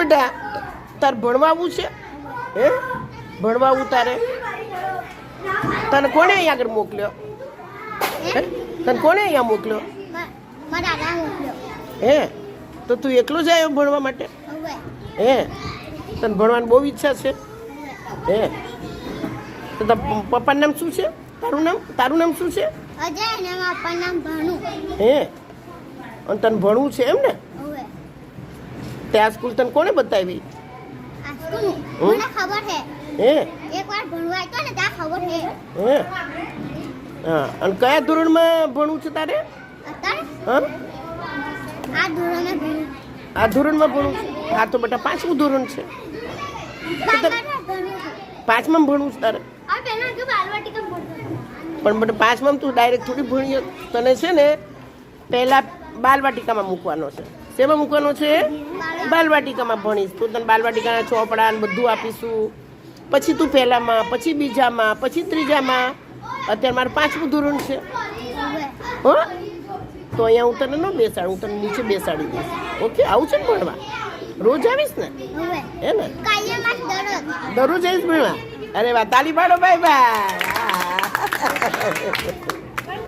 બેટા તાર ભણવાવું છે? હે? ભણવાવું તારે? તને કોણે અહીંયા આગળ મોકલ્યો? તને કોણે અહીંયા મોકલ્યો? હે? તો તું એકલો જ આવ્યો ભણવા માટે? હે? તને ભણવાની બહુ ઈચ્છા છે? હે? તો તારા પપ્પાનું નામ શું છે? તારું નામ? તારું નામ શું છે? અજય ને મારા નામ ભાનુ. હે? અને તને ભણવું છે એમ ને? તે આ સ્કૂલ તને કોણે બતાવી? મને ખબર છે હે? એકવાર ભણવા આવ્યો ને ત્યાં ખબર છે હે? હા. અને કયા ધોરણમાં ભણવું છે તારે? હા? આ ધોરણમાં ભણું. આ ધોરણમાં ભણવું આ તો બેટા પાંચમું ધોરણ છે. બારમામાં ભણું છું. પાંચમાં ભણવું છે તારે? પણ બેટા પાંચમાં તું ડાયરેક્ટ થોડી ભણી તને છે ને પહેલાં બાલવાટિકામાં મૂકવાનો છે. શેમાં મૂકવાનો છે? બાલવાટિકામાં ભણીશ. તું તને બાલવાટિકાના ચોપડા બધું આપીશું. પછી તું પહેલામાં, પછી બીજામાં, પછી ત્રીજામાં. અત્યારે મારે પાંચમું ધોરણ છે. હો? તો અહીંયા હું તને ન બેસાડું, હું તને નીચે બેસાડી દઈશ. ઓકે? આવું છે ને ભણવા? રોજ આવીશ ને? હે ને? દરરોજ આવીશ ભણવા? અરે વાહ, તાલી પાડો બાય બાય